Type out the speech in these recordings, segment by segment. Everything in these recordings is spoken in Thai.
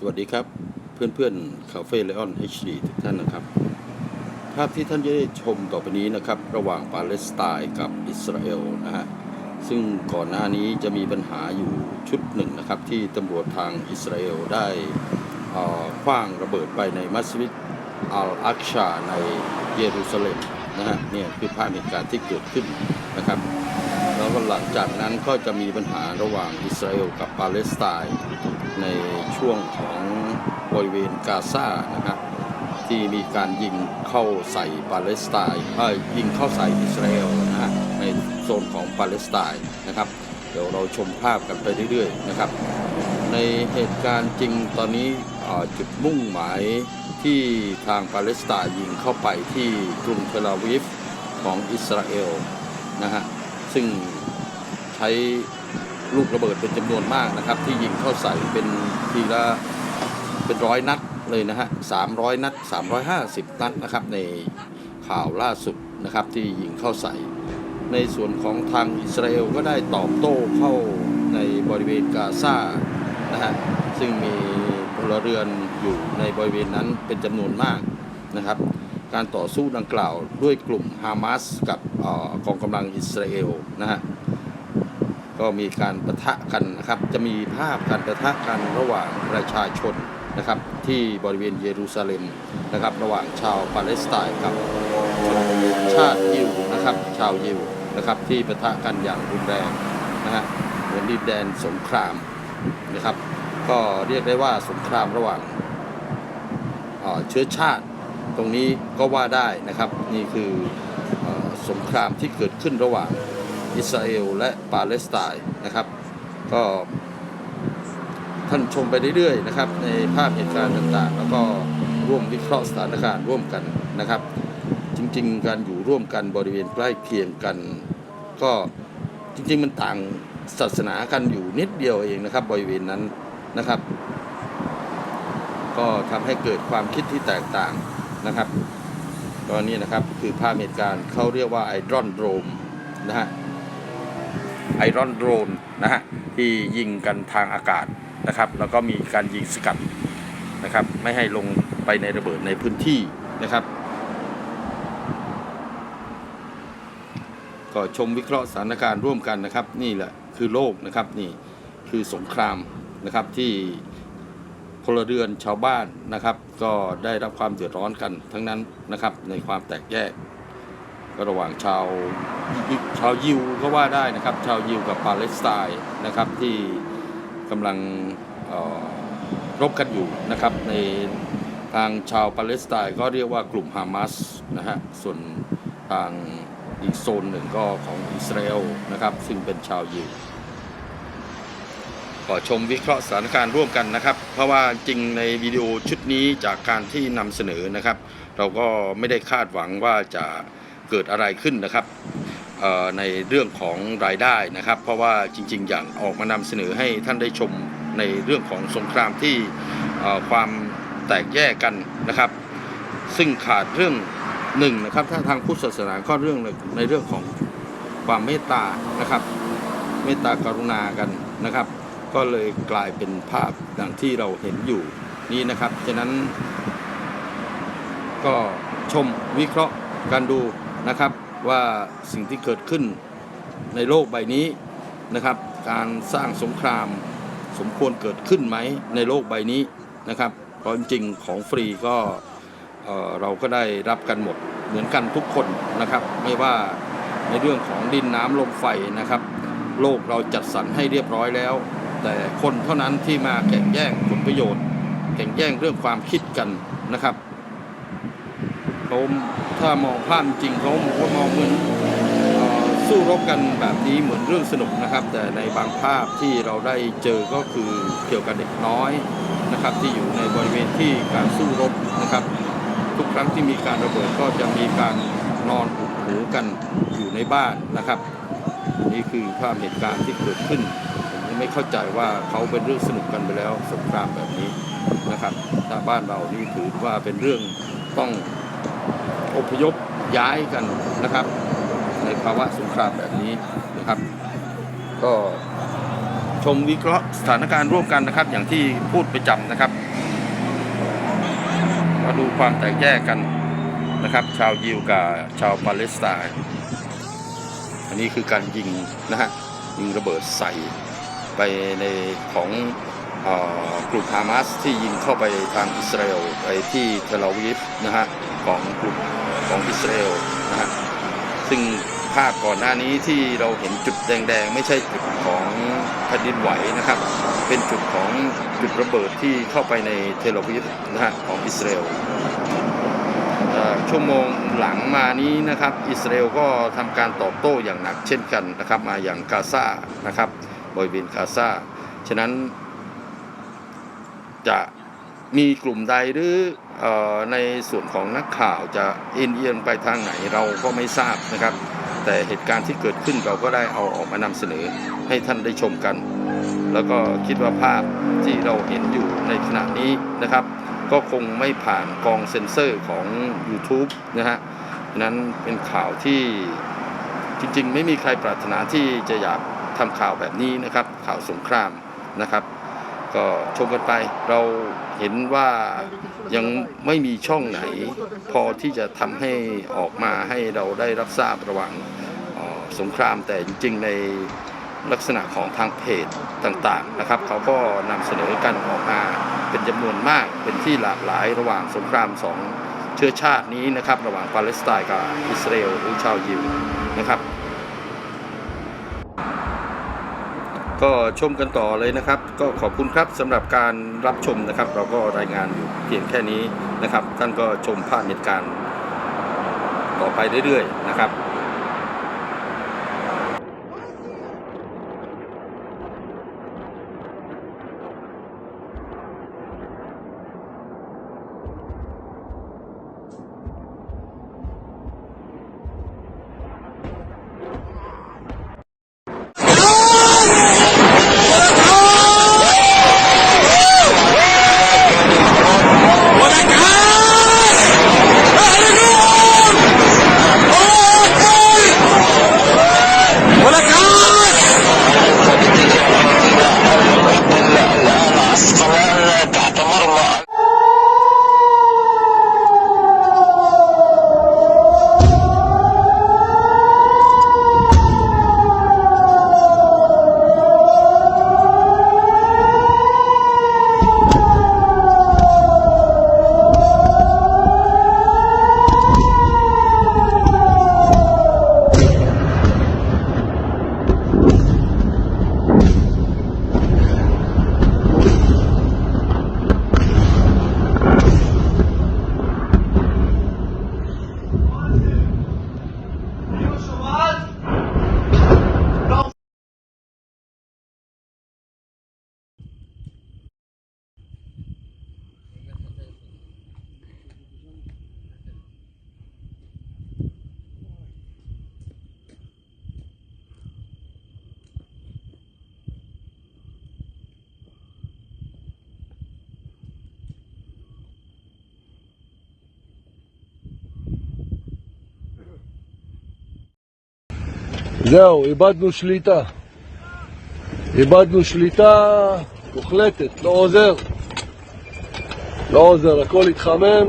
สวัสดีครับเพื่อนๆคาเฟ่เลออน HD ทุกท่านนะครับ ภาพที่ท่านจะได้ชมต่อไปนี้นะครับ ระหว่างปาเลสไตน์กับอิสราเอลนะฮะซึ่งก่อนหน้านี้จะมีปัญหาอยู่ชุดหนึ่งนะครับ ที่ตำรวจทางอิสราเอลได้เอ่อคว้างระเบิดไปในมัสยิดอัลอักชาในเยรูซาเล็มนะฮะเนี่ยคือภาพเหตุการณ์ที่เกิดขึ้นนะครับแล้วหลังจากนั้นก็จะมีปัญหาระหว่างอิสราเอลกับปาเลสไตน์ ในช่วงของบริเวณกาซานะครับที่มีการยิงเข้าใส่ปาเลสไตน์เอ้ยยิงเข้าใส่อิสราเอลนะฮะในโซนของปาเลสไตน์นะครับ เดี๋ยวเราชมภาพกันไปเรื่อยๆนะครับ ในเหตุการณ์จริงตอนนี้จุดมุ่งหมายที่ทางปาเลสไตน์ยิงเข้าไปที่กรุงเทลอาวิฟของอิสราเอลนะฮะซึ่งใช้ ลูกระเบิดเป็นจำนวนมากนะครับ ที่ยิงเข้าใส่เป็นทีละเป็นร้อยนัดเลยนะฮะสามร้อยนัดสามร้อยห้าสิบนัดนะครับ ในข่าวล่าสุดนะครับที่ยิงเข้าใส่ ในส่วนของทางอิสราเอลก็ได้ตอบโต้เข้าในบริเวณกาซานะฮะซึ่งมีพลเรือนอยู่ในบริเวณนั้นเป็นจำนวนมากนะครับ การต่อสู้ดังกล่าวด้วยกลุ่มฮามาสกับออกองกำลังอิสราเอลนะฮะ ก็มีการประทะกันนะครับ จะมีภาพการประทะกันระหว่างประชาชนนะครับ ที่บริเวณเยรูซาเล็มนะครับ ระหว่างชาวปาเลสไตน์กับชาติยิวนะครับ ชาวยิวนะครับที่ประทะกันอย่างรุนแรงนะฮะเหมือนดินแดนสงครามนะครับ ก็เรียกได้ว่าสงครามระหว่างเชื้อชาติตรงนี้ก็ว่าได้นะครับ นี่คืออสงครามที่เกิดขึ้นระหว่าง อิสราเอลและปาเลสไตน์นะครับ ก็ท่านชมไปเรื่อยๆนะครับ ในภาพเหตุการณ์ต่างๆ แล้วก็ร่วมวิเคราะห์สถานการณ์ร่วมกันนะครับ จริงๆ การอยู่ร่วมกันบริเวณใกล้เคียงกัน ก็จริงๆมันต่างศาสนากันอยู่นิดเดียวเองนะครับ บริเวณนั้นนะครับ ก็ทำให้เกิดความคิดที่แตกต่างนะครับก็นี่นะครับคือภาพเหตุการณ์เขาเรียกว่าไอรอนโดรมนะฮะ ไอรอนโดรนนะฮะที่ยิงกันทางอากาศนะครับแล้วก็มีการยิงสกัดนะครับไม่ให้ลงไปในระเบิดในพื้นที่นะครับ ก็ชมวิเคราะห์สถานการณ์ร่วมกันนะครับ นี่แหละคือโลกนะครับนี่คือสงครามนะครับที่พลเรือนชาวบ้านนะครับ ก็ได้รับความเดือดร้อนกันทั้งนั้นนะครับในความแตกแยก ระหว่างชาวชาวยิวก็ว่าได้นะครับ ชาวยิวกับปาเลสไตน์นะครับที่กำลังรบกันอยู่นะครับ ในทางชาวปาเลสไตน์ก็เรียกว่ากลุ่มฮามาสนะฮะส่วนทางอีกโซนหนึ่งก็ของอิสราเอลนะครับ ซึ่งเป็นชาวยิวขอชมวิเคราะห์สถานการณ์ร่วมกันนะครับ เพราะว่าจริงในวิดีโอชุดนี้จากการที่นำเสนอนะครับ เราก็ไม่ได้คาดหวังว่าจะ เกิดอะไรขึ้นนะครับในเรื่องของรายได้นะครับ เพราะว่าจริง ๆ อย่างออกมานำเสนอให้ท่านได้ชมในเรื่องของสงครามที่ความแตกแยกกันนะครับ ซึ่งขาดเรื่องหนึ่งนะครับถ้าทางพุทธศาสนาก็เรื่องในเรื่องของความเมตตานะครับ เมตตากรุณากันนะครับ ก็เลยกลายเป็นภาพดังที่เราเห็นอยู่นี้นะครับฉะนั้นก็ชมวิเคราะห์การดู นะครับว่าสิ่งที่เกิดขึ้นในโลกใบนี้นะครับ การสร้างสงครามสมควรเกิดขึ้นไหมในโลกใบนี้นะครับเพราะจริงของฟรีก็เราก็ได้รับกันหมดเหมือนกันทุกคนนะครับ ไม่ว่าในเรื่องของดินน้ำลมไฟนะครับ โลกเราจัดสรรให้เรียบร้อยแล้ว แต่คนเท่านั้นที่มาแข่งแย่งผลประโยชน์ แข่งแย่งเรื่องความคิดกันนะครับ เขาถ้ามองภาพจริงเขาก็มองเหมือนสู้รบกันแบบนี้เหมือนเรื่องสนุกนะครับ แต่ในบางภาพที่เราได้เจอก็คือเกี่ยวกับเด็กน้อยนะครับ ที่อยู่ในบริเวณที่การสู้รบนะครับ ทุกครั้งที่มีการระเบิดก็จะมีการนอนอุดหูกันอยู่ในบ้านนะครับ นี่คือภาพเหตุการณ์ที่เกิดขึ้นผมไม่เข้าใจว่าเขาเป็นเรื่องสนุกกันไปแล้วสงครามแบบนี้นะครับถ้าบ้านเรานี่ถือว่าเป็นเรื่องต้อง อพยพย้ายกันนะครับ ในภาวะสงครามแบบนี้นะครับ ก็ชมวิเคราะห์สถานการณ์ร่วมกันนะครับ อย่างที่พูดไปจำนะครับ มาดูความแตกแยกกันนะครับ ชาวยิวกับชาวปาเลสไตน์อันนี้คือการยิงนะฮะยิงระเบิดใส่ไปในของออกลุ่มฮามาสที่ยิงเข้าไปทางอิสราเอลไปที่เทลอาวีฟนะฮะ ของกลุ่มของอิสราเอลนะฮะซึ่งภาพก่อนหน้านี้ที่เราเห็นจุดแดงๆ ไม่ใช่จุดของแผ่นดินไหวนะครับ เป็นจุดของจุดระเบิดที่เข้าไปในเทลอาวีฟนะฮะของอิสราเอลชั่วโมงหลังมานี้นะครับ อิสราเอลก็ทำการตอบโต้อย่างหนักเช่นกันนะครับ มาอย่างกาซานะครับบริเวณกาซาฉะนั้นจะมีกลุ่มใดหรือ ในส่วนของนักข่าวจะเอ็นเอียงไปทางไหนเราก็ไม่ทราบนะครับ แต่เหตุการณ์ที่เกิดขึ้นเราก็ได้เอาออกมานำเสนอให้ท่านได้ชมกัน แล้วก็คิดว่าภาพที่เราเห็นอยู่ในขณะนี้นะครับ ก็คงไม่ผ่านกองเซ็นเซอร์ของ YouTube นะฮะนั้นเป็นข่าวที่จริงๆ ไม่มีใครปรารถนาที่จะอยากทำข่าวแบบนี้นะครับ ข่าวสงครามนะครับ ก็ชมกันไป เราเห็นว่ายังไม่มีช่องไหน พอที่จะทำให้ออกมาให้เราได้รับทราบระหว่างสงครามแต่จริงๆในลักษณะของทางเพจต่างๆนะครับเขาก็นำเสนอกันออกมาเป็นจำนวนมากเป็นที่หลากหลายระหว่างสงครามสองเชื้อชาตินี้นะครับ ระหว่างปาเลสไตน์กับอิสราเอลหรือชาวยิวนะครับ ก็ชมกันต่อเลยนะครับ ก็ขอบคุณครับสำหรับการรับชมนะครับ เราก็รายงานอยู่เพียงแค่นี้นะครับ ท่านก็ชมภาพเหตุการณ์ต่อไปเรื่อยๆนะครับ זהו, איבדנו שליטה. איבדנו שליטה מוחלטת, לא עוזר. לא עוזר, הכל התחמם,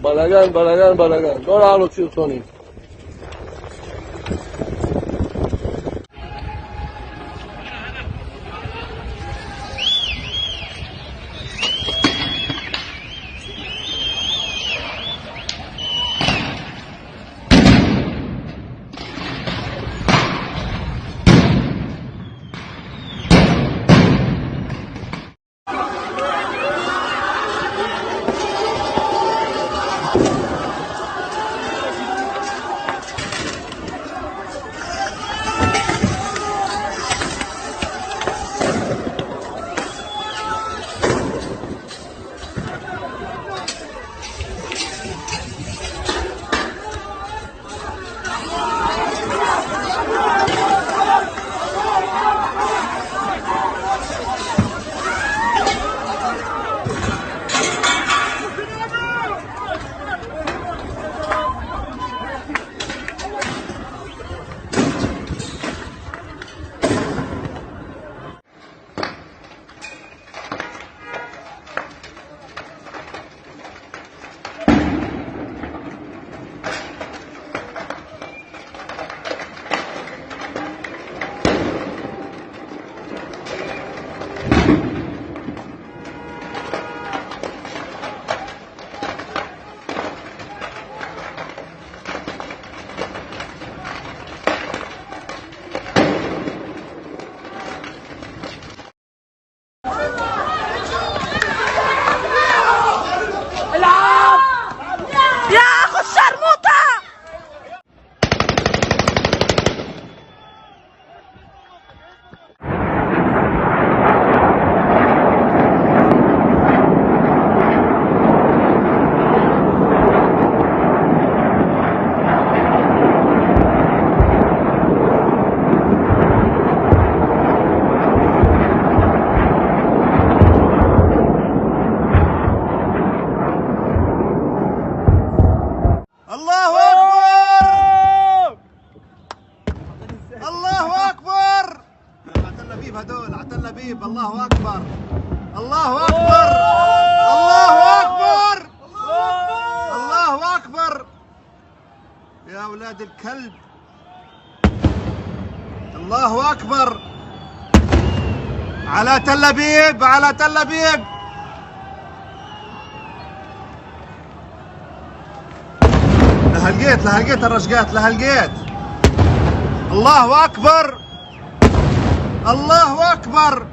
בלאגן, בלאגן, בלאגן. לא לעלות סרטונים. الله أكبر! الله أكبر! عتلنا بيب هدول عتلنا بيب الله أكبر. الله أكبر! الله أكبر! الله أكبر! يا أولاد الكلب. الله أكبر. على تل ابيب على تل ابيب لهالجيت لهالجيت الرشقات لهالجيت الله أكبر. الله أكبر.